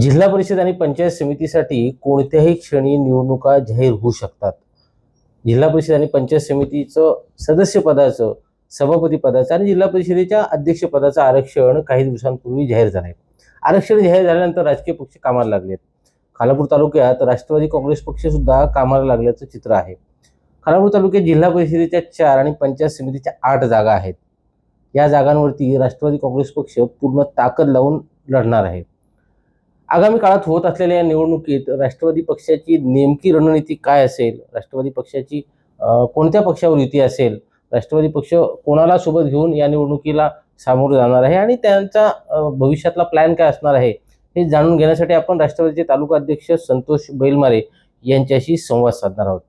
जिल्हा परिषद आणि पंचायत समितीसाठी कोणत्याही क्षणी निवडणुका जाहीर होऊ शकतात. जिल्हा परिषद आणि पंचायत समितीचं सदस्यपदाचं सभापती पदाचं आणि जिल्हा परिषदेच्या अध्यक्षपदाचं आरक्षण काही दिवसांपूर्वी जाहीर झालं आहे आरक्षण जाहीर झाल्यानंतर राजकीय पक्ष कामाला लागलेत. खालापूर तालुक्यात राष्ट्रवादी काँग्रेस पक्षसुद्धा कामाला लागल्याचं चित्र आहे. खालापूर तालुक्यात जिल्हा परिषदेच्या चार आणि पंचायत समितीच्या आठ जागा आहेत. या जागांवरती राष्ट्रवादी काँग्रेस पक्ष पूर्ण ताकद लावून लढणार आहे. आगामी काळात होत असलेल्या या निवडणुकीत राष्ट्रवादी पक्षाची नेमकी रणनीती काय असेल? राष्ट्रवादी पक्षाची कोणत्या पक्षावर युती असेल? राष्ट्रवादी पक्ष कोणाला सोबत घेऊन या निवडणुकीला सामोरं जाणार आहे? आणि त्यांचा भविष्यातला प्लॅन काय असणार आहे? हे जाणून घेण्यासाठी आपण राष्ट्रवादीचे तालुका अध्यक्ष संतोष बैलमारे यांच्याशी संवाद साधणार आहोत.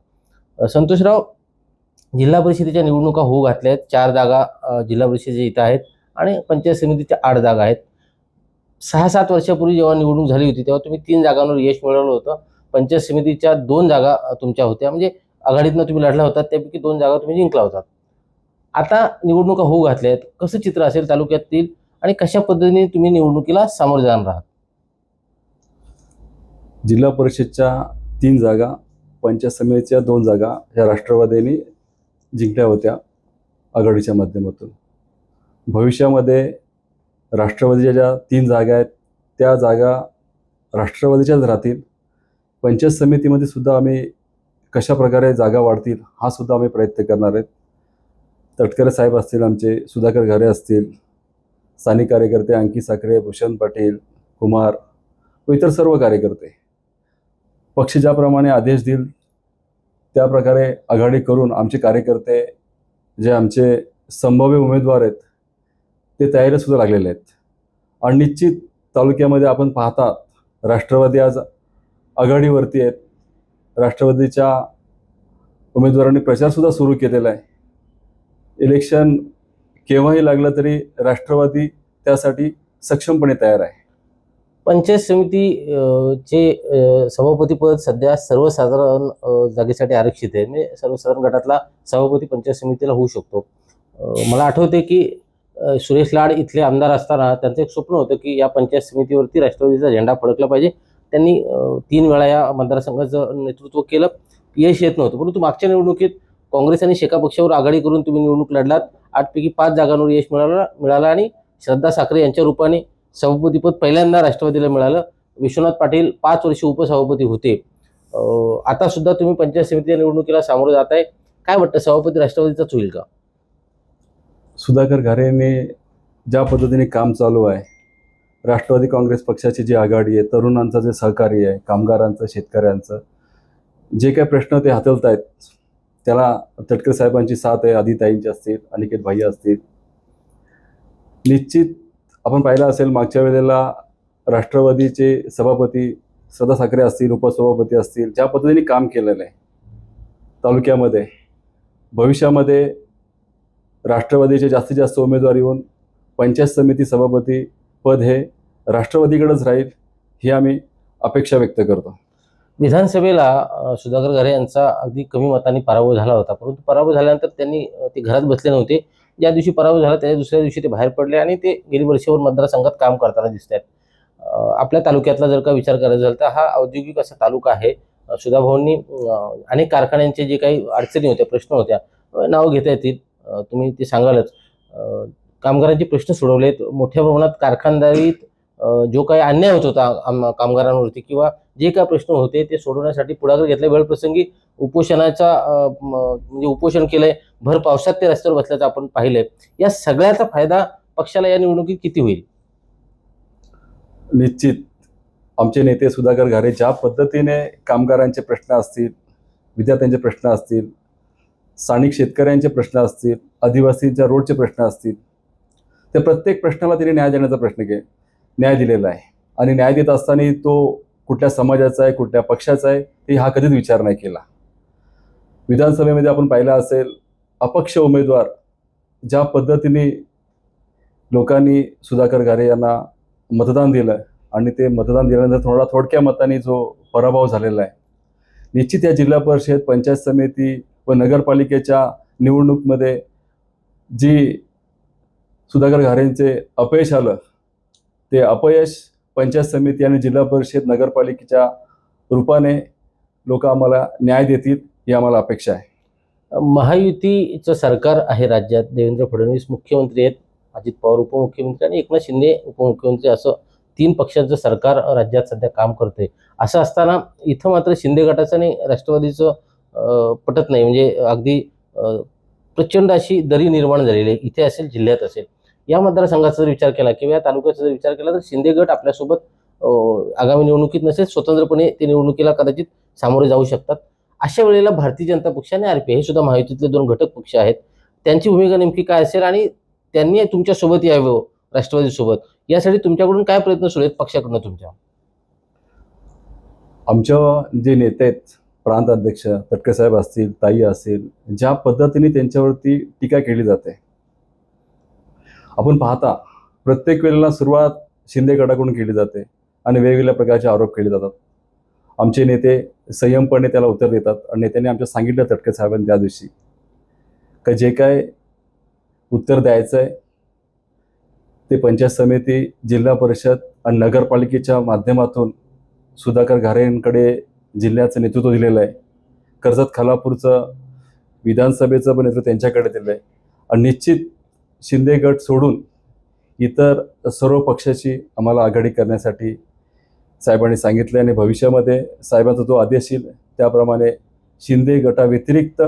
संतोषराव जिल्हा परिषदेच्या निवडणुका होऊ घातल्या आहेत चार जागा जिल्हा परिषदेच्या इथं आहेत आणि पंचायत समितीच्या आठ जागा आहेत. सहा सात वर्षापूर्वी जेव्हा निवडणूक झाली होती तेव्हा तुम्ही तीन जागांवर यश मिळवलं होतं. पंचायत समितीच्या दोन जागा तुमच्या होत्या. म्हणजे आघाडीतनं तुम्ही लढला होता त्यापैकी दोन जागा तुम्ही जिंकला होता. आता निवडणुका होऊ घातल्या आहेत कसं चित्र असेल तालुक्यातील आणि कशा पद्धतीने तुम्ही निवडणुकीला सामोरे जाणार आहात? जिल्हा परिषदच्या तीन जागा पंचायत समितीच्या दोन जागा ह्या राष्ट्रवादीने जिंकल्या होत्या आघाडीच्या माध्यमातून. भविष्यामध्ये राष्ट्रवादीच्या ज्या तीन जागा आहेत त्या जागा राष्ट्रवादीच्याच राहतील. पंचायत समितीमध्ये सुद्धा आम्ही कशा प्रकारे जागा वाढतील हा सुद्धा आम्ही प्रयत्न करणार आहेत. तटकरे साहेब असतील आमचे सुधाकर घरे असतील स्थानिक कार्यकर्ते अंकित साखरे भूषण पाटील कुमार व इतर सर्व कार्यकर्ते. पक्ष ज्याप्रमाणे आदेश देईल त्याप्रकारे आघाडी करून आमचे कार्यकर्ते जे आमचे संभाव्य उमेदवार आहेत ते तयारीला सुद्धा लागलेले आहेत. आणि निश्चित तालुक्यामध्ये आपण पाहता राष्ट्रवादी आज आघाडीवरती आहेत. राष्ट्रवादीच्या उमेदवारांनी प्रचारसुद्धा सुरू केलेला आहे. इलेक्शन केव्हाही लागलं तरी राष्ट्रवादी त्यासाठी सक्षमपणे तयार आहे. पंचायत समिती चे सभापतीपद सध्या सर्वसाधारण जागेसाठी आरक्षित आहे. म्हणजे सर्वसाधारण गटातला सभापती पंचायत समितीला होऊ शकतो. मला आठवते की सुरेश लाड इथले आमदार असताना त्यांचं एक स्वप्न होतं की या पंचायत समितीवरती राष्ट्रवादीचा झेंडा फडकला पाहिजे. त्यांनी तीन वेळा या मतदारसंघाचं नेतृत्व केलं. यश येत नव्हतं. परंतु मागच्या निवडणुकीत काँग्रेस आणि शेका पक्षावर आघाडी करून तुम्ही निवडणूक लढलात. आठपैकी पाच जागांवर यश मिळालं मिळालं आणि श्रद्धा साखरे यांच्या रूपाने सभापतीपद पहिल्यांदा राष्ट्रवादीला मिळालं. विश्वनाथ पाटील पाच वर्ष उपसभापती होते. आता सुद्धा तुम्ही पंचायत समितीच्या निवडणुकीला सामोरं जात आहे काय वाटतं? सभापती राष्ट्रवादीचाच होईल का? सुधाकर घारेने ज्या पद्धतीने काम चालू आहे राष्ट्रवादी काँग्रेस पक्षाची जी आघाडी आहे तरुणांचं जे सहकार्य आहे कामगारांचं शेतकऱ्यांचं जे काही प्रश्न ते हाताळत आहेत त्याला तटकर साहेबांची साथ आहे आदिताईंची असतील अनिकेत भाई असतील. निश्चित आपण पाहिलं असेल मागच्या वेळेला राष्ट्रवादीचे सभापती सदा साखरे असतील उपसभापती असतील ज्या पद्धतीने काम केलेलं आहे तालुक्यामध्ये भविष्यामध्ये राष्ट्रवादीचे जास्तीत जास्त उमेदवार येऊन पंचायत समिती सभापती पद हे राष्ट्रवादीकडेच राहील ही आम्ही अपेक्षा व्यक्त करतो. विधानसभेला सुधाकर घरे यांचा अगदी कमी मताने पराभव झाला होता परंतु पराभव झाल्यानंतर त्यांनी ते घरात बसले नव्हते. ज्या दिवशी पराभव झाला त्या दुसऱ्या दिवशी ते बाहेर पडले आणि ते गेली वर्षभर मतदारसंघात काम करताना दिसत आहेत आपल्या तालुक्यातला जर का विचार करायचा झाला तर हा औद्योगिक असा तालुका आहे. अं, सुधाभाऊंनी अनेक कारखान्यांचे जे काही अडचणी होत्या प्रश्न होत्या नाव नावं घेता येतील. तुम्ही ते सांगालच. कामगारांचे प्रश्न सोडवलेत. मोठ्या प्रमाणात कारखानदारीत जो काही अन्याय होत होता आम- कामगारांवरती किंवा जे काही प्रश्न होते ते सोडवण्यासाठी पुढाकार घेतला. वेळप्रसंगी उपोषणाचा म्हणजे उपोषण केलंय. भर पावसात ते रस्त्यावर बसल्याचं आपण पाहिलंय. या सगळ्याचा फायदा पक्षाला या निवडणुकीत किती होईल? निश्चित. आमचे नेते सुधाकर घारे ज्या पद्धतीने कामगारांचे प्रश्न असतील विद्यार्थ्यांचे प्रश्न असतील स्थानिक शेतकऱ्यांचे प्रश्न असतील आदिवासींच्या रोडचे प्रश्न असतील त्या प्रत्येक प्रश्नाला तिने न्याय देण्याचा प्रश्न के न्याय दिलेला आहे. आणि न्याय देत असताना तो कुठल्या समाजाचा आहे कुठल्या पक्षाचा आहे ते हा कधीच विचार नाही केला. विधानसभेमध्ये आपण पाहिलं असेल अपक्ष उमेदवार ज्या पद्धतीने लोकांनी सुधाकर घारे यांना मतदान दिलं आणि ते मतदान दिल्यानंतर थोडा थोडक्या मताने जो पराभव झालेला आहे निश्चित या जिल्हा परिषद पंचायत समिती व नगरपालिकेच्या निवडणूकमध्ये जी सुधाकर घारेंचे अपयश आलं ते अपयश पंचायत समिती आणि जिल्हा परिषद नगरपालिकेच्या रूपाने लोक आम्हाला न्याय देतील ही आम्हाला अपेक्षा आहे. महायुतीचं सरकार आहे राज्यात. देवेंद्र फडणवीस मुख्यमंत्री आहेत अजित पवार उपमुख्यमंत्री आणि एकनाथ शिंदे उपमुख्यमंत्री असं तीन पक्षांचं सरकार राज्यात सध्या काम करते असं असताना इथं मात्र शिंदे गटाचं आणि राष्ट्रवादीचं पटत नाही. म्हणजे अगदी प्रचंड अशी दरी निर्माण झालेली आहे. इथे असेल जिल्ह्यात असेल. या मतदारसंघाचा जर विचार केला किंवा या तालुक्याचा जर विचार केला तर शिंदे गट आपल्यासोबत आगामी निवडणुकीत नसेल स्वतंत्रपणे ते निवडणुकीला कदाचित सामोरे जाऊ शकतात. अशा वेळेला भारतीय जनता पक्ष आणि आर पी हे सुद्धा महायुतीतले दोन घटक पक्ष आहेत. त्यांची भूमिका नेमकी काय असेल आणि त्यांनी तुमच्यासोबत यावं राष्ट्रवादीसोबत? यासाठी तुमच्याकडून काय प्रयत्न सुरू आहेत पक्षाकडनं तुमच्या? आमच्या जे नेते आहेत प्रांत अध्यक्ष तटके साहेब असतील ताई असतील ज्या पद्धतीने त्यांच्यावरती टीका केली जाते. आपण पाहता प्रत्येक वेळेला सुरुवात शिंदे गटाकडून केली जाते आणि वेगवेगळ्या प्रकारचे आरोप केले जातात. आमचे नेते संयमपणे त्याला उत्तर देतात आणि नेत्यांनी आमच्या सांगितलं तटके साहेबांनी त्या दिवशी. का जे काय उत्तर द्यायचं आहे ते पंचायत समिती जिल्हा परिषद आणि नगरपालिकेच्या माध्यमातून सुधाकर घारेंकडे जिल्ह्याचं नेतृत्व दिलेलं आहे. कर्जत खालापूरचं विधानसभेचं पण नेतृत्व त्यांच्याकडे दिलं आहे. आणि निश्चित शिंदे गट सोडून इतर सर्व पक्षाची आम्हाला आघाडी करण्यासाठी साहेबांनी सांगितले आणि भविष्यामध्ये साहेबांचा जो आदेश येईल त्याप्रमाणे शिंदे गटाव्यतिरिक्त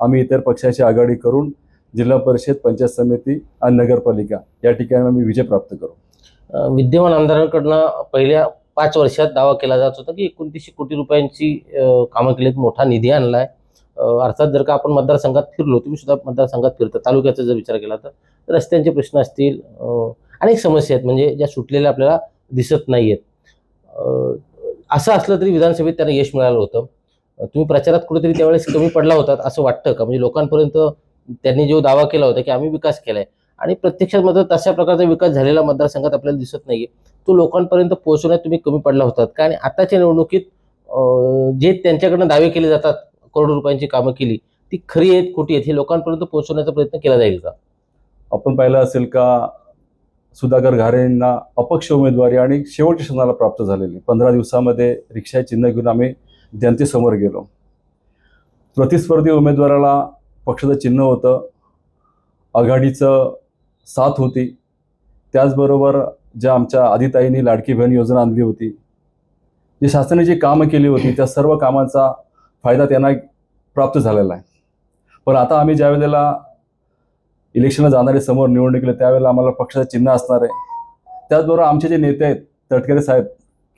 आम्ही इतर पक्षाची आघाडी करून जिल्हा परिषद पंचायत समिती आणि नगरपालिका या ठिकाणी आम्ही विजय प्राप्त करू. विद्यमान आमदारांकडनं पहिल्या पाच वर्षात दावा केला जात होता की एकोणतीसशे कोटी रुपयांची कामं केलीत मोठा निधी आणला आहे अर्थात जर का आपण मतदारसंघात फिरलो तुम्ही सुद्धा मतदारसंघात फिरता. तालुक्याचा जर विचार केला तर. रस्त्यांचे प्रश्न असतील अनेक समस्या आहेत. म्हणजे ज्या सुटलेल्या आपल्याला दिसत नाही आहेत असं असलं तरी विधानसभेत त्यांना यश मिळालं होतं. तुम्ही प्रचारात कुठेतरी त्यावेळेस कमी पडला होता असं वाटतं का? म्हणजे लोकांपर्यंत त्यांनी जो दावा केला होता की आम्ही विकास केलाय. आणि प्रत्यक्षात मात्र तशा प्रकारचा विकास झालेला मतदारसंघात आपल्याला दिसत नाहीये. तो लोकांपर्यंत पोहोचवण्यात तुम्ही कमी पडला होतात. कारण आताच्या निवडणुकीत जे त्यांच्याकडनं दावे केले जातात करोडो रुपयांची कामं केली ती खरी आहेत खोटी आहेत हे लोकांपर्यंत पोहोचवण्याचा प्रयत्न केला जाईल का? आपण पाहिलं असेल का सुधाकर घारेंना अपक्ष उमेदवारी आणि शेवटच्या क्षणाला प्राप्त झालेली. पंधरा दिवसामध्ये रिक्षा चिन्ह घेऊन आम्ही जनतेसमोर गेलो. प्रतिस्पर्धी उमेदवाराला पक्षाचं चिन्ह होतं. आघाडीचं साथ होती. त्याचबरोबर ज्या आमच्या आदिताईंनी लाडकी बहीण योजना आणली होती जी शासनाने जी कामं केली होती त्या सर्व कामांचा फायदा त्यांना प्राप्त झालेला आहे. पण आता आम्ही ज्या वेळेला इलेक्शनला जाणारे समोर निवडणुकीला त्यावेळेला आम्हाला पक्षाचं चिन्ह असणार आहे. त्याचबरोबर आमचे जे नेते आहेत तटकरे साहेब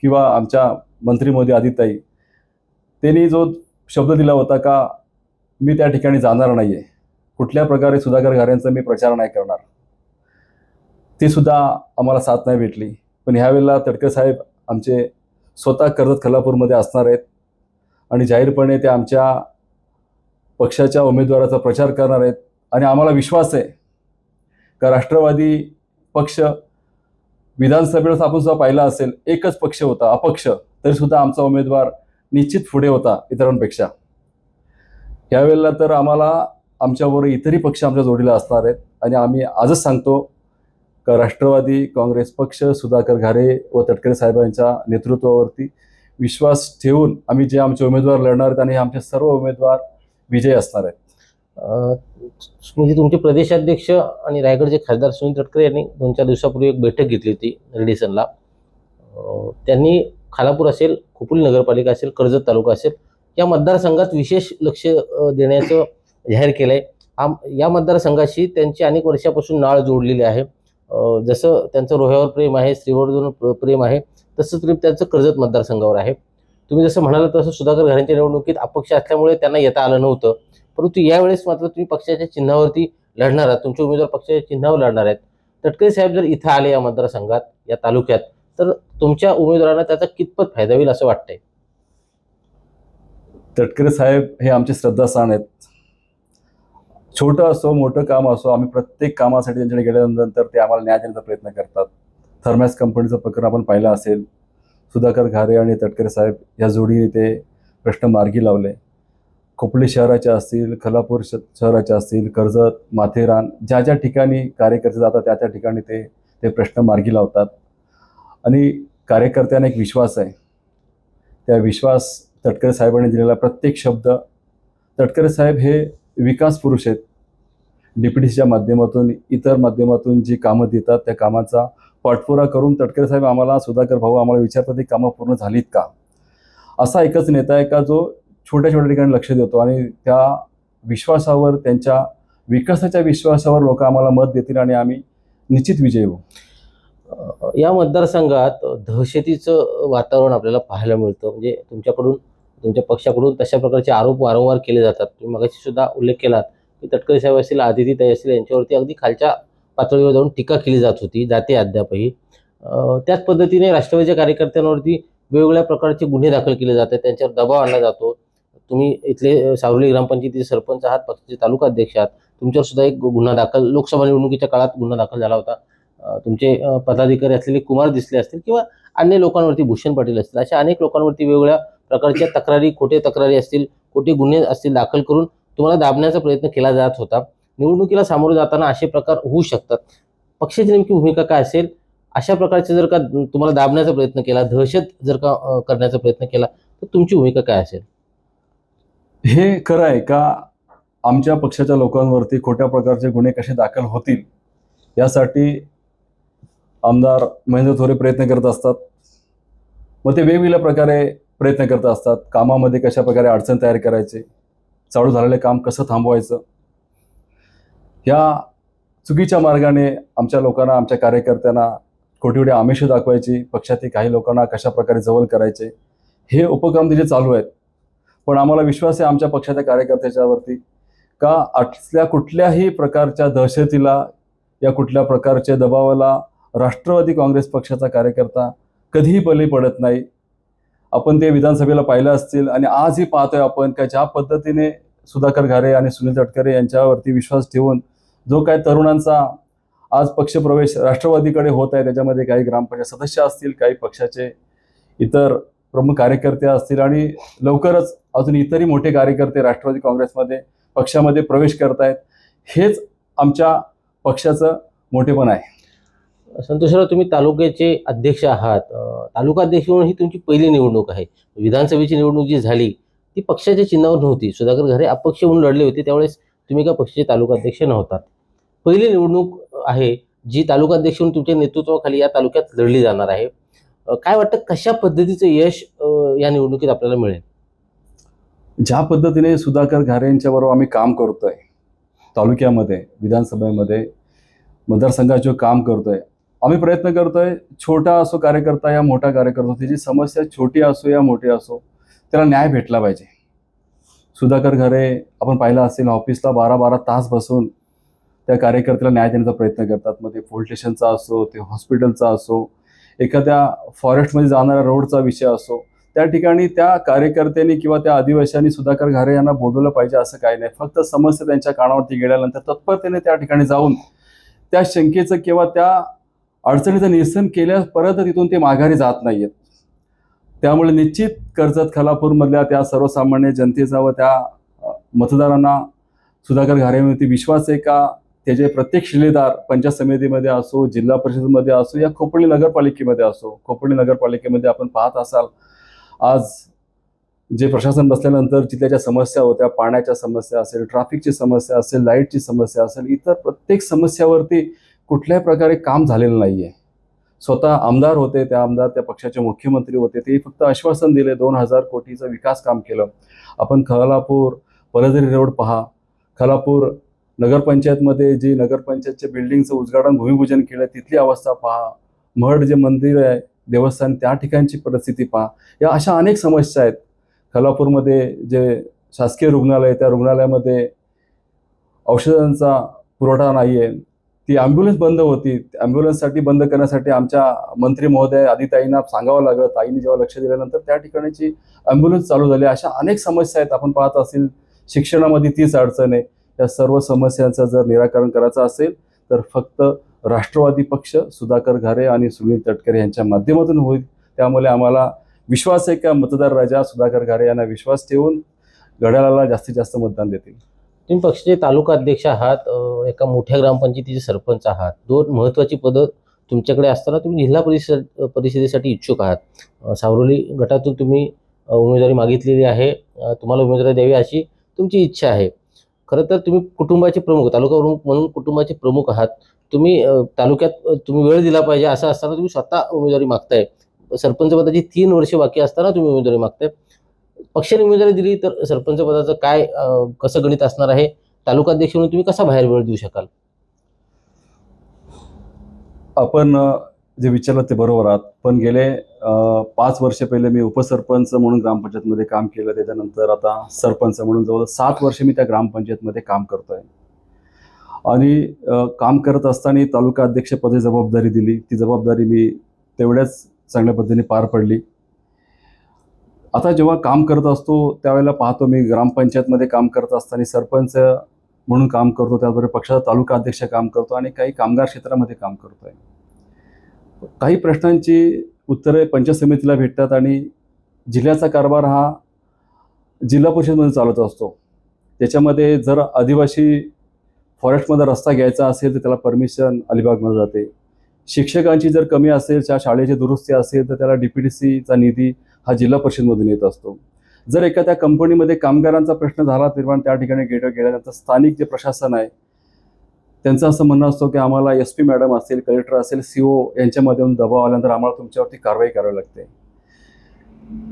किंवा आमच्या मंत्री मोदी आदिताई त्यांनी जो शब्द दिला होता का मी त्या ठिकाणी जाणार नाही आहे कुठल्या प्रकारे सुधाकर घाऱ्यांचा मी प्रचार नाही करणार. ती सुद्धा आम्हाला साथ नाही भेटली. पण ह्यावेळेला तडके साहेब आमचे स्वतः कर्जत खलापूरमध्ये असणार आहेत आणि जाहीरपणे ते आमच्या पक्षाच्या उमेदवाराचा प्रचार करणार आहेत. आणि आम्हाला विश्वास आहे का राष्ट्रवादी पक्ष विधानसभेवर आपण सुद्धा पाहिला असेल एकच पक्ष होता अपक्ष तरीसुद्धा आमचा उमेदवार निश्चित पुढे होता इतरांपेक्षा. यावेळेला तर आम्हाला आमच्याबरोबर इतरही पक्ष आमच्या जोडीला असणार आहेत. आणि आम्ही आजच सांगतो का राष्ट्रवादी काँग्रेस पक्ष सुधाकर घारे व तटकरे साहेबांच्या नेतृत्वावरती विश्वास ठेवून आम्ही जे आमचे उमेदवार लढणार आहेत आणि आमचे सर्व उमेदवार विजयी असणार आहेत. म्हणजे तुमचे प्रदेशाध्यक्ष आणि रायगडचे खासदार सुनील तटकरे यांनी दोन चार दिवसापूर्वी एक बैठक घेतली होती रेडिसनला. त्यांनी खालापूर असेल खोपोली नगरपालिका असेल कर्जत तालुका असेल या मतदारसंघात विशेष लक्ष देण्याचं जाहीर केलं आहे हा या मतदारसंघाशी त्यांची अनेक वर्षापासून नाळ जोडलेली आहे. जसं त्यांचं रोह्यावर प्रेम आहे श्रीवर्धन प्र- प्रेम आहे तसंच प्रेम त्यांचं कर्जत मतदारसंघावर आहे. तुम्ही जसं म्हणाल तसं सुधाकर घरांच्या निवडणुकीत अपक्ष असल्यामुळे त्यांना येता आलं नव्हतं. परंतु यावेळेस मात्र तुम्ही पक्षाच्या चिन्हावरती लढणार आहात. तुमचे उमेदवार पक्षाच्या चिन्हावर लढणार आहेत. तटकरे साहेब जर इथं आले या मतदारसंघात या तालुक्यात तर तुमच्या उमेदवारांना त्याचा कितपत फायदा होईल असं वाटतंय? तटकरे साहेब हे आमचे श्रद्धास्थान आहेत. छोटं असो मोठं काम असो आम्ही प्रत्येक कामासाठी त्यांच्याकडे गेल्यानंतर ते आम्हाला न्याय देण्याचा प्रयत्न करतात. थर्मॅस कंपनीचं प्रकरण आपण पाहिलं असेल सुधाकर घारे आणि तटकरे साहेब या जोडीने ते प्रश्न मार्गी लावले. खोपली शहराचे असतील खलापूर श शहराचे असतील कर्जत माथेरान ज्या ज्या ठिकाणी कार्यकर्ते जातात त्या त्या ठिकाणी ते ते प्रश्न मार्गी लावतात. आणि कार्यकर्त्यांना एक विश्वास आहे. त्या विश्वास तटकरे साहेबांनी दिलेला प्रत्येक शब्द तटकरे साहेब हे विकास पुरुष आहेत. डीपीडीसीच्या माध्यमातून इतर माध्यमातून जी कामं देतात त्या कामाचा पाठपुरा करून तटकरे साहेब आम्हाला सुधाकर भाऊ आम्हाला विचारतात ही कामं पूर्ण झालीत का? असा एकच नेता आहे का जो छोट्या छोट्या ठिकाणी लक्ष देतो आणि त्या विश्वासावर त्यांच्या विकासाच्या विश्वासावर लोक आम्हाला मत देतील आणि आम्ही निश्चित विजयी होऊ. या मतदारसंघात दहशतीचं वातावरण आपल्याला पाहायला मिळतं. म्हणजे तुमच्याकडून तुमच्या पक्षाकडून तशा प्रकारचे आरोप वारंवार केले जातात. तुम्ही मगाशी सुद्धा उल्लेख केलात. की तटकरे साहेब असतील आदितीताई असतील यांच्यावरती अगदी खालच्या पातळीवर जाऊन टीका केली जात होती जाते अद्यापही. त्याच पद्धतीने राष्ट्रवादीच्या कार्यकर्त्यांवरती वेगवेगळ्या प्रकारचे गुन्हे दाखल केले जातात त्यांच्यावर दबाव आणला जातो. तुम्ही इथले सावली ग्रामपंचायतीचे सरपंच आहात पक्षाचे तालुका अध्यक्ष आहात तुमच्यावर सुद्धा एक गुन्हा दाखल लोकसभा निवडणुकीच्या काळात गुन्हा दाखल झाला होता. तुमचे पदाधिकारी असलेले कुमार दिसले असतील किंवा अन्य लोकांवरती भूषण पाटील असतील अशा अनेक लोकांवरती वेगवेगळ्या प्रकारच्या तक्रारी खोटे तक्रारी असतील खोटे गुन्हे असतील दाखल करून तुम्हाला दाबण्याचा प्रयत्न केला जात होता. निवडणुकीला सामोरं जाताना असे प्रकार होऊ शकतात. पक्षाची नेमकी भूमिका काय असेल? अशा प्रकारचे जर का तुम्हाला दाबण्याचा प्रयत्न केला दहशत जर का करण्याचा प्रयत्न केला तर तुमची भूमिका काय असेल? हे खरं आहे का? आमच्या पक्षाच्या लोकांवरती खोट्या प्रकारचे गुन्हे कसे दाखल होतील? यासाठी आमदार महेंद्र थोरे प्रयत्न करत असतात. मग ते वेगवेगळ्या प्रकारे प्रयत्न करत असतात. कामामध्ये कशा प्रकारे अडचण तयार करायचे? चालू झालेलं काम कसं थांबवायचं? ह्या चुकीच्या मार्गाने आमच्या लोकांना आमच्या कार्यकर्त्यांना खोटी खोटी आमिष दाखवायची पक्षातील काही लोकांना कशा प्रकारे जवळ करायचे हे उपक्रम तिथे चालू आहेत. पण आम्हाला विश्वास आहे आमच्या पक्षाच्या कार्यकर्त्याच्यावरती का असल्या कुठल्याही प्रकारच्या दहशतीला या कुठल्या प्रकारच्या दबावाला राष्ट्रवादी काँग्रेस पक्षाचा कार्यकर्ता कधीही बली पडत नाही. आपण ते विधानसभेला पाहिलं असतील आणि आजही पाहतोय आपण का ज्या पद्धतीने सुधाकर घारे आणि सुनील तटकरे यांच्यावरती विश्वास ठेवून जो काय तरुणांचा आज पक्षप्रवेश राष्ट्रवादीकडे होत आहे त्याच्यामध्ये काही ग्रामपंचायत सदस्य असतील काही पक्षाचे इतर प्रमुख कार्यकर्ते असतील आणि लवकरच अजून इतरही मोठे कार्यकर्ते राष्ट्रवादी काँग्रेसमध्ये पक्षामध्ये प्रवेश करत आहेत हेच आमच्या पक्षाचं मोठेपण आहे. संतोषराव तुम्ही तालुक्याचे अध्यक्ष आहात. तालुका अध्यक्ष म्हणून ही तुमची पहिली निवडणूक आहे. विधानसभेची निवडणूक जी झाली ती पक्षाच्या चिन्हावर नव्हती. सुधाकर घरे अपक्ष म्हणून लढले होते. त्यावेळेस तुम्ही का पक्षाचे तालुका अध्यक्ष नव्हतात? पहिली निवडणूक आहे जी तालुका अध्यक्ष म्हणून तुमच्या नेतृत्वाखाली या तालुक्यात लढली जाणार आहे. काय वाटतं कशा पद्धतीचं यश या निवडणुकीत आपल्याला मिळेल? ज्या पद्धतीने सुधाकर घारे यांच्याबरोबर आम्ही काम करतोय तालुक्यामध्ये विधानसभेमध्ये मतदारसंघाचे काम करतोय आम्ही प्रयत्न करतोय छोटा असो कार्यकर्ता या मोठा कार्यकर्ता त्याची समस्या छोटी असो या मोठी असो त्याला न्याय भेटला पाहिजे. सुधाकर घरे आपण पाहिलं असेल ऑफिसला बारा बारा तास बसून त्या कार्यकर्त्याला न्याय देण्याचा प्रयत्न करतात. मग ते पोलीस स्टेशनचा असो ते हॉस्पिटलचा असो एखाद्या फॉरेस्टमध्ये जाणाऱ्या रोडचा विषय असो त्या ठिकाणी त्या कार्यकर्त्यांनी किंवा त्या आदिवासींनी सुधाकर घारे यांना बोलवलं पाहिजे असं काही नाही. फक्त समस्या त्यांच्या कानावरती गेल्यानंतर तत्परतेने त्या ठिकाणी जाऊन त्या शंकेचं किंवा त्या अडचणीचं निरसन केल्या परत तिथून ते माघारी जात नाहीयेत. त्यामुळे निश्चित कर्जत खालापूरमधल्या त्या सर्वसामान्य जनतेचा व त्या मतदारांना सुधाकर घारेवरती विश्वास आहे का? त्याचे प्रत्येक शिलेदार पंचायत समितीमध्ये असो जिल्हा परिषदमध्ये असो या खोपोली नगरपालिकेमध्ये असो खोपोली नगरपालिकेमध्ये आपण पाहत असाल आज जे प्रशासन बसल्यानंतर जिल्ह्याच्या ज्या समस्या होत्या पाण्याच्या समस्या असेल ट्रॅफिकची समस्या असेल लाईटची समस्या असेल इतर प्रत्येक समस्यावरती कुठल्याही प्रकारे काम झालेलं नाही आहे स्वतः आमदार होते त्या आमदार त्या पक्षाचे मुख्यमंत्री होते ते फक्त आश्वासन दिले दोन हजार कोटीचं विकास काम केलं. आपण खलापूर पलझरी रोड पहा. खलापूर नगरपंचायतमध्ये जी नगरपंचायतच्या बिल्डिंगचं उद्घाटन भूमिपूजन केलं तिथली अवस्था पहा. म्हड जे मंदिर आहे देवस्थान त्या ठिकाणची परिस्थिती पहा. या अशा अनेक समस्या आहेत. खलापूरमध्ये जे शासकीय रुग्णालय त्या रुग्णालयामध्ये औषधांचा पुरवठा नाही आहे ती ॲम्ब्युलन्स बंद होती. ॲम्ब्युलन्ससाठी बंद करण्यासाठी आमच्या मंत्री महोदय आदिताईंना सांगावं लागलं. ताईंनी जेव्हा लक्ष दिल्यानंतर त्या ठिकाणीची ॲम्ब्युलन्स चालू झाली. अशा अनेक समस्या आहेत. आपण पाहत असेल शिक्षणामध्ये तीच अडचण आहे. या सर्व समस्यांचं जर निराकरण करायचं असेल तर फक्त राष्ट्रवादी पक्ष सुधाकर घारे आणि सुनील तटकरे यांच्या माध्यमातून होईल. त्यामुळे आम्हाला विश्वास आहे का? मतदार राजा सुधाकर घारे यांना विश्वास ठेवून घड्याळाला जास्तीत जास्त मतदान देतील. तुम्ही पक्षाचे तालुका अध्यक्ष आहात एका मोठ्या ग्रामपंचायतीचे सरपंच आहात. दोन महत्त्वाची पदं तुमच्याकडे असताना तुम्ही जिल्हा परिषद परिषदेसाठी इच्छुक आहात. सावरोली गटातून तुम्ही उमेदवारी मागितलेली आहे. तुम्हाला उमेदवारी द्यावी अशी तुमची इच्छा आहे. खरं तर तुम्ही कुटुंबाचे प्रमुख तालुका प्रमुख म्हणून कुटुंबाचे प्रमुख आहात. तुम्ही तालुक्यात तुम्ही वेळ दिला पाहिजे असं असताना तुम्ही स्वतः उमेदवारी मागताय. सरपंच पदाची तीन वर्षे बाकी असताना तुम्ही उमेदवारी मागताय. पक्षाने उमेदवारी दिली तर सरपंच पदाचं काय कसं गणित असणार आहे? तालुकाध्यक्ष म्हणून तुम्ही कसा बाहेर वेळ देऊ शकाल? आपण जे विचारलं ते बरोबर आहात. पण गेले पाच वर्ष पहिले मी उपसरपंच म्हणून ग्रामपंचायतमध्ये काम केलं. त्याच्यानंतर आता सरपंच म्हणून जवळ सात वर्ष मी त्या ग्रामपंचायतमध्ये काम करतोय. आणि काम करत असताना तालुका अध्यक्षपदी जबाबदारी दिली. ती जबाबदारी मी तेवढ्याच चांगल्या पद्धतीने पार पडली. आता जेव्हा काम करत असतो त्यावेळेला पाहतो मी ग्रामपंचायतमध्ये काम करत असताना सरपंच म्हणून काम करतो त्याचबरोबर पक्षाचा तालुका अध्यक्ष काम करतो आणि काही कामगार क्षेत्रामध्ये काम करतो आहे काही प्रश्नांची उत्तरे पंचायत समितीला भेटतात आणि जिल्ह्याचा कारभार हा जिल्हा परिषदमध्ये चालत असतो. त्याच्यामध्ये जर आदिवासी फॉरेस्टमध्ये रस्ता घ्यायचा असेल तर त्याला परमिशन अलिबागमध्ये जाते. शिक्षकांची जर कमी असेल त्या शाळेची दुरुस्ती असेल तर त्याला डी पी टी सीचा निधी हा जिल्हा परिषदमधून येत असतो. जर एखाद्या कंपनीमध्ये कामगारांचा प्रश्न झाला निर्माण त्या ठिकाणी गेट गेल्यानंतर स्थानिक जे प्रशासन आहे त्यांचं असं म्हणणं असतं की आम्हाला एस पी मॅडम असेल कलेक्टर असेल सी ओ यांच्यामध्ये दबाव आल्यानंतर आम्हाला तुमच्यावरती कारवाई करावी लागते.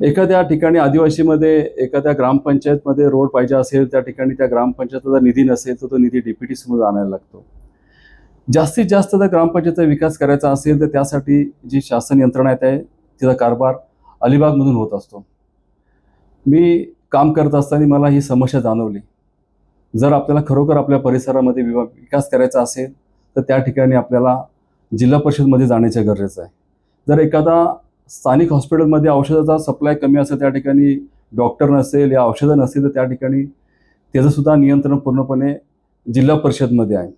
एखाद्या ठिकाणी आदिवासीमध्ये एखाद्या ग्रामपंचायतमध्ये रोड पाहिजे असेल त्या ठिकाणी त्या ग्रामपंचायतीचा निधी नसेल तर तो निधी डीपीटी समोर आणायला लागतो. जास्तीत जास्त जर ग्रामपंचायतचा विकास करायचा असेल तर त्यासाठी जी शासन यंत्रणा आहे तिचा कारभार अलिबागमधून होत असतो. मी काम करत असताना मला ही समस्या जाणवली. जर आपल्याला खरोखर आपल्या परिसरामध्ये विवा विकास करायचा असेल तर त्या ठिकाणी आपल्याला जिल्हा परिषदमध्ये जाण्याचे गरजेचं आहे. जर एखादा स्थानिक हॉस्पिटलमध्ये औषधाचा सप्लाय कमी असेल त्या ठिकाणी डॉक्टर नसेल या औषधं नसेल तर त्या ठिकाणी त्याचंसुद्धा नियंत्रण पूर्णपणे जिल्हा परिषदमध्ये आहे.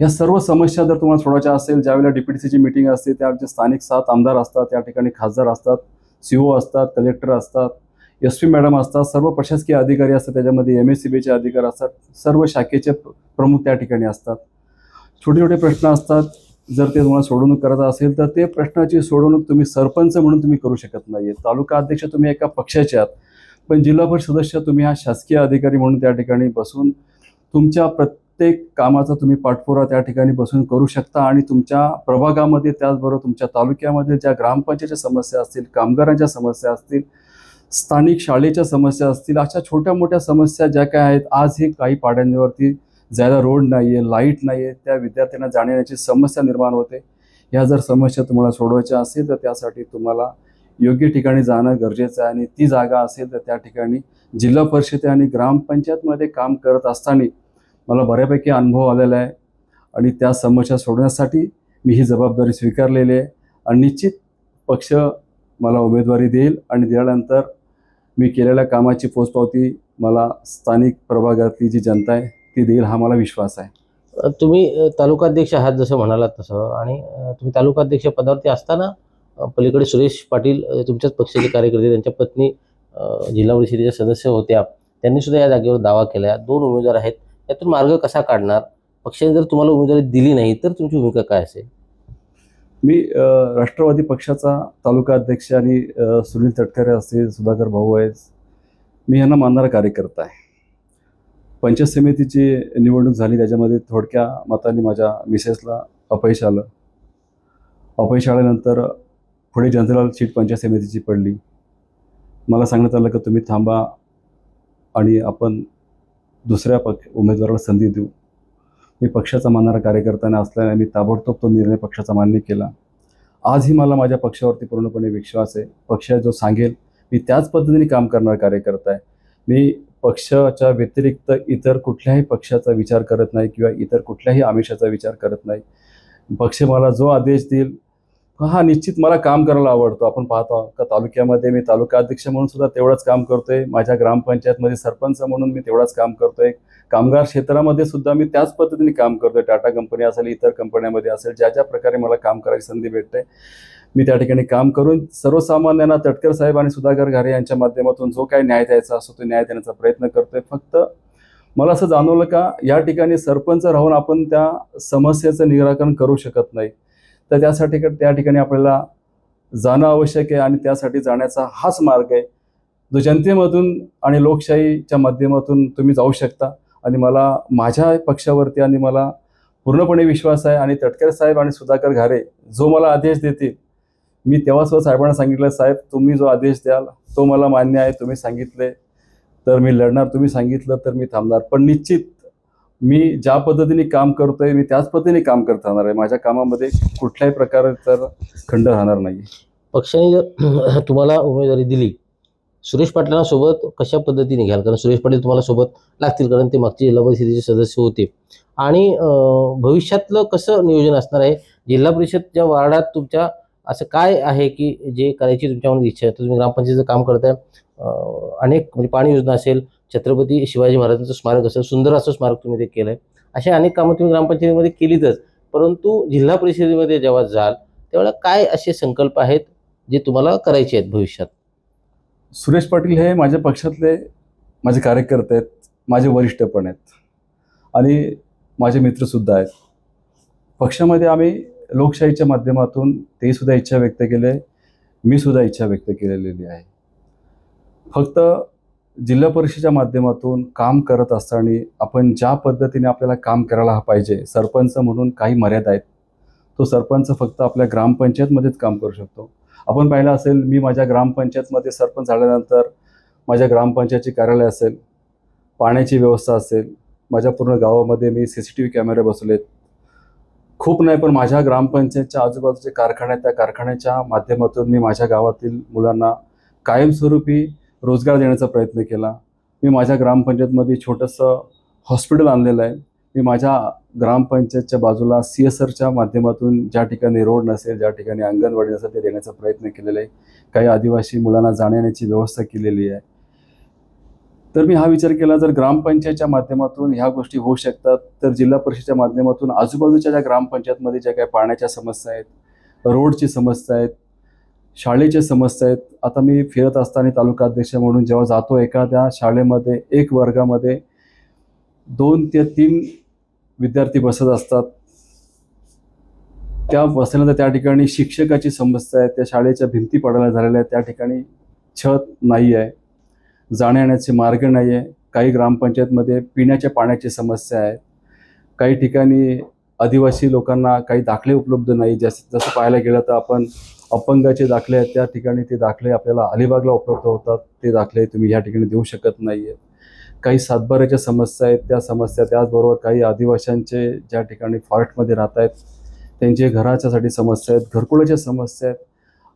ह्या सर्व समस्या जर तुम्हाला सोडायच्या असेल ज्यावेळेला डी पी डीची मिटिंग असते त्या स्थानिक सात आमदार असतात त्या ठिकाणी खासदार असतात सी ओ असतात कलेक्टर असतात एस पी मॅडम असतात सर्व प्रशासकीय अधिकारी असतात त्याच्यामध्ये एम एस सी बीचे अधिकारी असतात सर्व शाखेचे प्रमुख त्या ठिकाणी असतात. छोटे छोटे प्रश्न असतात जर ते तुम्हाला सोडवणूक करायचं असेल तर ते प्रश्नाची सोडवणूक तुम्ही सरपंच म्हणून तुम्ही करू शकत नाही तालुका अध्यक्ष तुम्ही एका पक्षाचे आहात पण जिल्हा परिषद सदस्य तुम्ही हा शासकीय अधिकारी म्हणून त्या ठिकाणी बसून तुमच्या प्रत्येक प्रत्येक कामाचा तुम्ही पाठपुरा त्या ठिकाणी बसून करू शकता आणि तुमच्या प्रभागामध्ये त्याचबरोबर तुमच्या तालुक्यामध्ये ज्या ग्रामपंचायतच्या समस्या असतील कामगारांच्या समस्या असतील स्थानिक शाळेच्या समस्या असतील अशा छोट्या मोठ्या समस्या ज्या काय आहेत आजही काही पाड्यांवरती जायला रोड नाही आहे लाइट नाही आहे त्या विद्यार्थ्यांना जाण्याची समस्या निर्माण होते. ह्या जर समस्या तुम्हाला सोडवायच्या असेल तर त्यासाठी तुम्हाला योग्य ठिकाणी जाणं गरजेचं आहे आणि ती जागा असेल तर त्या ठिकाणी जिल्हा परिषद आणि ग्रामपंचायतमध्ये काम करत असताना मला बऱ्यापैकी अनुभव आलेला आहे. आणि त्या समस्या सोडवण्यासाठी मी ही जबाबदारी स्वीकारलेली आहे. आणि निश्चित पक्ष मला उमेदवारी देईल आणि दिल्यानंतर मी केलेल्या कामाची पोचपावती मला स्थानिक प्रभागातली जी जनता आहे ती देईल हा मला विश्वास आहे. तुम्ही तालुकाध्यक्ष आहात जसं म्हणालात तसं. आणि तुम्ही तालुकाध्यक्ष पदावरती असताना पलीकडे सुरेश पाटील तुमच्याच पक्षाचे कार्यकर्ते त्यांच्या पत्नी जिल्हा परिषदेच्या सदस्य होत्या. त्यांनी सुद्धा या जागेवर दावा केला. दोन उमेदवार आहेत. यातून मार्ग कसा काढणार? पक्षाने जर तुम्हाला उमेदवारी दिली नाही तर तुमची भूमिका काय असेल? मी राष्ट्रवादी पक्षाचा तालुका अध्यक्ष आणि सुनील तटकरे असतील सुधाकर भाऊ आहेत मी यांना मानणारा कार्यकर्ता आहे. पंचायत समितीची निवडणूक झाली त्याच्यामध्ये थोडक्या मतांनी माझ्या मिसेसला अपयश आलं. अपयश आल्यानंतर पुढे जनरल सीट पंचायत समितीची पडली. मला सांगण्यात आलं की तुम्ही थांबा आणि आपण दुसऱ्या पक्ष उमेदवाराला संधी देऊ. मी पक्षाचा मानणारा कार्यकर्त्याने असल्याने मी ताबडतोब तो निर्णय पक्षाचा मान्य केला. आजही मला माझ्या पक्षावरती पूर्णपणे विश्वास आहे. पक्ष जो सांगेल मी त्याच पद्धतीने काम करणारा कार्यकर्ता आहे. मी पक्षाच्या व्यतिरिक्त इतर कुठल्याही पक्षाचा विचार करत नाही किंवा इतर कुठल्याही आमिषाचा विचार करत नाही. पक्ष मला जो आदेश देईल हा निश्चित मला काम करायला आवडतो. आपण पाहतो का तालुक्यामध्ये मी तालुका अध्यक्ष म्हणून सुद्धा तेवढंच काम करतोय. माझ्या ग्रामपंचायतमध्ये सरपंच म्हणून मी तेवढंच काम करतोय. कामगार क्षेत्रामध्ये सुद्धा मी त्याच पद्धतीने काम करतोय. टाटा कंपनी असेल इतर कंपन्यामध्ये असेल ज्या ज्या प्रकारे मला काम करायची संधी भेटते मी त्या ठिकाणी काम करून सर्वसामान्यांना तटकर साहेब आणि सुधाकर घारे यांच्या माध्यमातून जो काही न्याय द्यायचा असतो तो न्याय देण्याचा प्रयत्न करतोय. फक्त मला असं जाणवलं का या ठिकाणी सरपंच राहून आपण त्या समस्येचं निराकरण करू शकत नाही. तर त्यासाठी त्या ठिकाणी आपल्याला जाणं आवश्यक आहे आणि त्यासाठी जाण्याचा हाच मार्ग आहे. जो जनतेमधून आणि लोकशाहीच्या माध्यमातून तुम्ही जाऊ शकता आणि मला माझ्या पक्षावरती आणि मला पूर्णपणे विश्वास आहे आणि तटकर साहेब आणि सुधाकर घारे जो मला आदेश देतील मी तेव्हा सुद्धा साहेबांना सांगितलं साहेब तुम्ही जो आदेश द्याल तो मला मान्य आहे तुम्ही सांगितले तर मी लढणार तुम्ही सांगितलं तर मी थांबणार. पण निश्चित मी ज्या पद्धतीने काम करतोय मी त्याच पद्धतीने काम करत राहणार आहे. माझ्या कामामध्ये कुठल्याही प्रकारचा खंड राहणार नाही पक्षाने जर तुम्हाला उमेदवारी दिली सुरेश पाटलांना सोबत कशा पद्धतीने घ्याल? कारण सुरेश पाटील तुम्हाला सोबत लागतील कारण ते मागचे जिल्हा परिषदेचे सदस्य होते. आणि भविष्यातलं कसं नियोजन असणार आहे? जिल्हा परिषदच्या वार्डात तुमच्या असं काय आहे की जे करायची तुमच्यामध्ये इच्छा आहे? तुम्ही ग्रामपंचायतीचं काम करताय अनेक म्हणजे पाणी योजना असेल छत्रपती शिवाजी महाराजांचं स्मारक असेल सुंदर असं स्मारक तुम्ही ते केलं आहे अशी अनेक कामं तुम्ही ग्रामपंचायतीमध्ये केलीतच. परंतु जिल्हा परिषदेमध्ये जेव्हा जाल त्यावेळेला काय असे संकल्प आहेत जे तुम्हाला करायचे आहेत भविष्यात? सुरेश पाटील हे माझ्या पक्षातले माझे कार्यकर्ते आहेत माझे वरिष्ठ पण आहेत. आणि माझे मित्रसुद्धा आहेत. पक्षामध्ये आम्ही लोकशाहीच्या माध्यमातून ते सुद्धा इच्छा व्यक्त केले मी सुद्धा इच्छा व्यक्त केलेली आहे. फक्त जिल्हा परिषदेच्या माध्यमातून काम करत असताना आपण ज्या पद्धतीने आपल्याला काम करायला पाहिजे सरपंच म्हणून काही मर्यादा आहेत. तो सरपंच फक्त आपल्या ग्रामपंचायतमध्येच काम करू शकतो. आपण पाहिलं असेल मी माझ्या ग्रामपंचायतमध्ये सरपंच झाल्यानंतर माझ्या ग्रामपंचायतचे कार्यालय असेल पाण्याची व्यवस्था असेल माझ्या पूर्ण गावामध्ये मी सी सी टी व्ही कॅमेरे बसवलेत. खूप नाही पण माझ्या ग्रामपंचायतच्या आजूबाजूचे कारखाने आहेत, त्या कारखान्याच्या माध्यमातून मी माझ्या गावातील मुलांना कायमस्वरूपी रोजगार देण्याचा प्रयत्न केला. मी माझ्या ग्रामपंचायतमध्ये छोटंसं हॉस्पिटल आणलेलं आहे. मी माझ्या ग्रामपंचायतच्या बाजूला सी एस आरच्या माध्यमातून ज्या ठिकाणी रोड नसेल ज्या ठिकाणी अंगणवाडी नसेल ते देण्याचा प्रयत्न केलेला आहे. काही आदिवासी मुलांना जाण्याची व्यवस्था केलेली आहे. तर मी हा विचार केला जर ग्रामपंचायतच्या माध्यमातून ह्या गोष्टी होऊ शकतात तर जिल्हा परिषदेच्या माध्यमातून आजूबाजूच्या ज्या ग्रामपंचायतमध्ये ज्या काही पाण्याच्या समस्या आहेत रोडची समस्या आहेत शाळेच्या समस्या आहेत. आता मी फिरत असताना तालुका अध्यक्ष म्हणून जेव्हा जातो एखाद्या शाळेमध्ये एक वर्गामध्ये दोन ते तीन विद्यार्थी बसत असतात. त्या बसल्यानंतर त्या ठिकाणी शिक्षकाची समस्या आहे. त्या शाळेच्या भिंती पडायला झालेल्या आहेत. त्या ठिकाणी छत नाही आहे. जाण्या येण्याचे मार्ग नाही आहे. काही ग्रामपंचायतमध्ये पिण्याच्या पाण्याची समस्या आहे. काही ठिकाणी आदिवासी लोकांना काही दाखले उपलब्ध नाही. जस जसं पाहायला गेलं तर आपण अपंगाचे दाखले आहेत त्या ठिकाणी ते दाखले आपल्याला अलिबागला उपलब्ध होतात ते दाखले तुम्ही या ठिकाणी देऊ शकत नाही आहेत काही सातबाऱ्याच्या समस्या आहेत त्या समस्या त्याचबरोबर काही आदिवाशांचे ज्या ठिकाणी फॉरेस्टमध्ये राहत आहेत त्यांचे घराच्यासाठी समस्या आहेत घरकुलाच्या समस्या आहेत.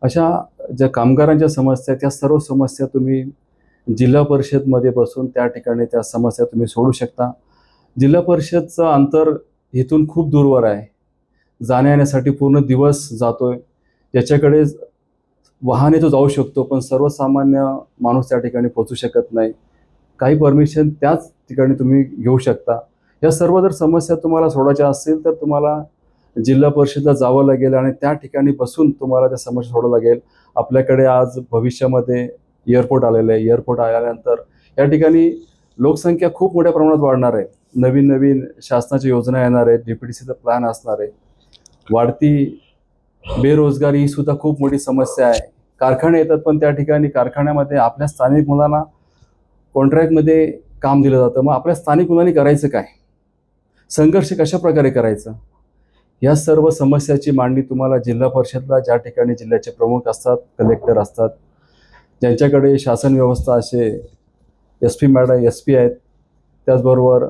अशा ज्या कामगारांच्या समस्या आहेत त्या सर्व समस्या तुम्ही जिल्हा परिषदमध्ये बसून त्या ठिकाणी त्या समस्या तुम्ही सोडू शकता. जिल्हा परिषदचं अंतर इथून खूप दूरवर आहे. जाण्या येण्यासाठी पूर्ण दिवस जातो आहे ज्याच्याकडे वाहने तो जाऊ शकतो पण सर्वसामान्य माणूस त्या ठिकाणी पोचू शकत नाही. काही परमिशन त्याच ठिकाणी तुम्ही घेऊ शकता. या सर्व जर समस्या तुम्हाला सोडायच्या असतील तर तुम्हाला जिल्हा परिषदला जावं लागेल आणि त्या ठिकाणी बसून तुम्हाला त्या समस्या सोडावं लागेल. आपल्याकडे आज भविष्यामध्ये एअरपोर्ट आलेलं आहे. एअरपोर्ट आल्यानंतर या ठिकाणी लोकसंख्या खूप मोठ्या प्रमाणात वाढणार आहे. नवीन नवीन शासनाच्या योजना येणार आहेत. डी पी टी सीचा प्लॅन असणार आहे. वाढती बेरोजगारी ही सुद्धा खूप मोठी समस्या आहे. कारखाने येतात पण त्या ठिकाणी कारखान्यामध्ये आपल्या स्थानिक मुलांना कॉन्ट्रॅक्टमध्ये काम दिलं जातं. मग आपल्या स्थानिक मुलांनी करायचं काय? संघर्ष कशा प्रकारे करायचं? या सर्व समस्याची मांडणी तुम्हाला जिल्हा परिषदला ज्या ठिकाणी जिल्ह्याचे प्रमुख असतात कलेक्टर असतात ज्यांच्याकडे शासन व्यवस्था असे S P madam S P आहेत त्याचबरोबर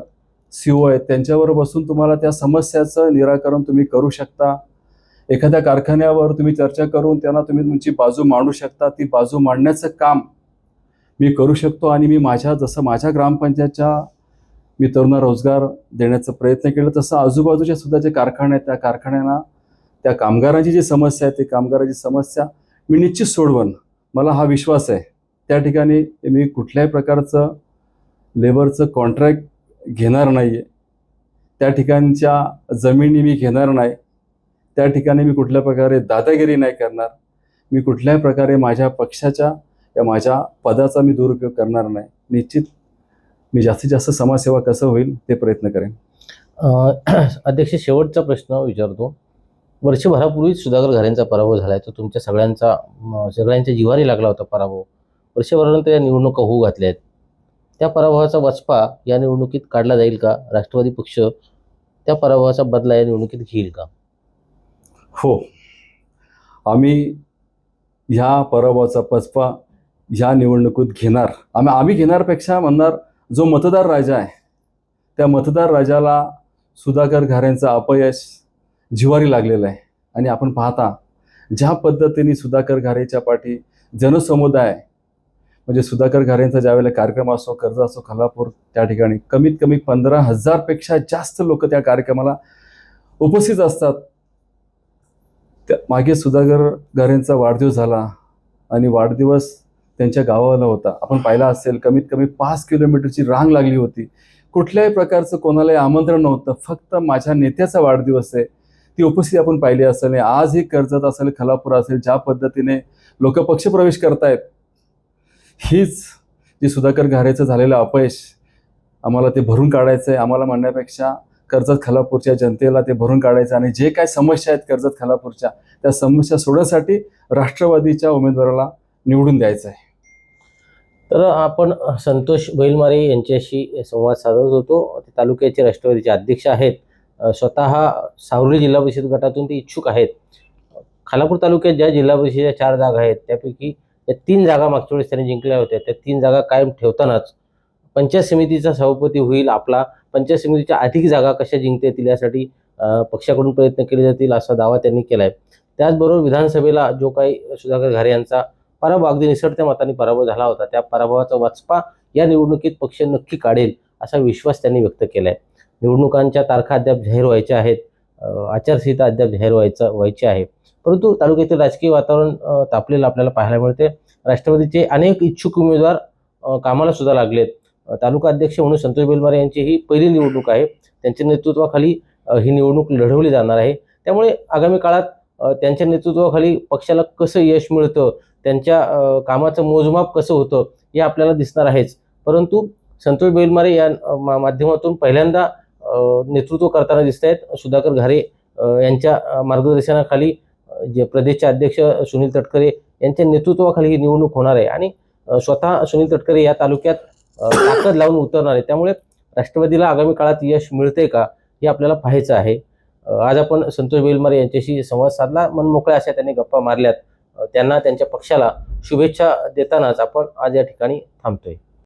सी ओ आहेत त्यांच्यावर बसून तुम्हाला त्या समस्याचं निराकरण तुम्ही करू शकता. एखाद्या कारखान्यावर तुम्ही चर्चा करून त्यांना तुम्ही तुमची बाजू मांडू शकता. ती बाजू मांडण्याचं काम मी करू शकतो आणि मी माझ्या जसं माझ्या ग्रामपंचायतच्या मी तरुणा रोजगार देण्याचा प्रयत्न केला तसं आजूबाजूच्या सुद्धा जे कारखाने आहेत त्या कारखान्यांना त्या कामगारांची जी समस्या आहे ती कामगारांची समस्या मी निश्चित सोडवन मला हा विश्वास आहे. त्या ठिकाणी मी कुठल्याही प्रकारचं लेबरचं कॉन्ट्रॅक्ट घेणार नाही आहे त्या ठिकाणच्या जमिनी मी घेणार नाही. त्या ठिकाणी मी कुठल्या प्रकारे दादागिरी नाही करणार मी कुठल्याही प्रकारे माझ्या पक्षाच्या या माझ्या पदाचा मी दुरुपयोग करणार नाही. निश्चित मी जास्तीत जास्त समाजसेवा कसं होईल ते प्रयत्न करेन. अध्यक्ष शेवटचा प्रश्न विचारतो. वर्षभरापूर्वीच सुधाकर घरेंचा पराभव झाला आहे तो तुमच्या सगळ्यांचा सगळ्यांच्या जीवारी लागला होता पराभव. वर्षभरानंतर या निवडणुका होऊ घातल्या आहेत त्या पराभवाचा वचपा या निवडणुकीत काढला जाईल का? राष्ट्रवादी पक्ष त्या पराभवाचा बदला या निवडणुकीत घेईल का? हो. आम्ही ह्या पराभवाचा पचपा ह्या निवडणुकीत घेणार. आम्ही आम्ही घेणारपेक्षा म्हणणार जो मतदार राजा आहे त्या मतदार राजाला सुधाकर घाऱ्यांचं अपयश जिवारी लागलेलं आहे. आणि आपण पाहता ज्या पद्धतीने सुधाकर घारेच्या पाठी जनसमुदाय म्हणजे सुधाकर घारेंचा ज्यावेळेला कार्यक्रम असो कर्ज असो खलापूर त्या ठिकाणी कमीत कमी पंधरा हजारपेक्षा जास्त लोक त्या कार्यक्रमाला उपस्थित असतात. त्या मागे सुधाकर घारेंचा वाढदिवस झाला आणि वाढदिवस त्यांच्या गावाला होता. आपण पाहिला असेल कमीत कमी पाच किलोमीटरची रांग लागली होती. कुठल्याही प्रकारचं कोणालाही आमंत्रण नव्हतं. फक्त माझ्या नेत्याचा वाढदिवस आहे. ती उपस्थिती आपण पाहिली असेल आजही कर्जत असेल खलापूर असेल ज्या पद्धतीने लोक पक्षप्रवेश करतायत हीच जी सुधाकर घारेचं झालेलं अपयश आम्हाला ते भरून काढायचं आहे आम्हाला म्हणण्यापेक्षा कर्जत खालापूरच्या जनतेला ते भरून काढायचं आणि जे काय समस्या आहेत कर्जत खालापूरच्या त्या समस्या सोडवण्यासाठी राष्ट्रवादीच्या उमेदवाराला निवडून द्यायचं आहे. तर आपण संतोष बैलमारे यांच्याशी संवाद साधत होतो. ते तालुक्याचे राष्ट्रवादीचे अध्यक्ष आहेत. स्वतः सावली जिल्हा परिषद गटातून ते इच्छुक आहेत. खालापूर तालुक्यात ज्या जिल्हा परिषदेच्या चार जागा आहेत त्यापैकी त्या तीन जागा मागच्या वेळेस त्यांनी जिंकल्या होत्या. त्या तीन जागा कायम ठेवतानाच पंचायत समितीचा सभापती होईल आपला. पंचायत समितीच्या अधिक जागा कशा जिंकता येतील यासाठी पक्षाकडून प्रयत्न केले जातील असा दावा त्यांनी केला आहे त्याचबरोबर विधानसभेला जो काही सुधाकर घारे यांचा पराभव अगदी निसटत्या मताने पराभव झाला होता त्या पराभवाचा वाचपा या निवडणुकीत पक्ष नक्की काढेल असा विश्वास त्यांनी व्यक्त केला आहे निवडणुकांच्या तारखा अद्याप जाहीर व्हायच्या आहेत आचारसंहिता अद्याप जाहीर व्हायचं व्हायची आहे. परंतु तालुक्यातील राजकीय वातावरण तापलेलं आपल्याला पाहायला मिळते राष्ट्रवादीचे अनेक इच्छुक उमेदवार कामाला सुद्धा लागलेत. तालुका अध्यक्ष म्हणून संतोष बेलमारे यांची ही पहिली निवडणूक आहे. त्यांच्या नेतृत्वाखाली ही निवडणूक लढवली जाणार आहे. त्यामुळे आगामी काळात त्यांच्या नेतृत्वाखाली पक्षाला कसं यश मिळतं त्यांच्या कामाचं मोजमाप कसं होतं हे आपल्याला दिसणार आहेच. परंतु संतोष बेलमारे या मा- माध्यमातून पहिल्यांदा नेतृत्व करताना दिसत आहेत सुधाकर घारे यांच्या मार्गदर्शनाखाली जे प्रदेशचे अध्यक्ष सुनील तटकरे यांच्या नेतृत्वाखाली ही निवडणूक होणार आहे. आणि स्वतः सुनील तटकरे या तालुक्यात ताकद लावून उतरणार आहे. त्यामुळे राष्ट्रवादीला आगामी काळात यश मिळते का हे आपल्याला पाहायचं आहे. आज आपण संतोष बेलमारे यांच्याशी संवाद साधला. मनमोकळ्या अशा त्यांनी गप्पा मारल्यात. त्यांना त्यांच्या पक्षाला शुभेच्छा देतानाच आपण आज या ठिकाणी थांबतोय.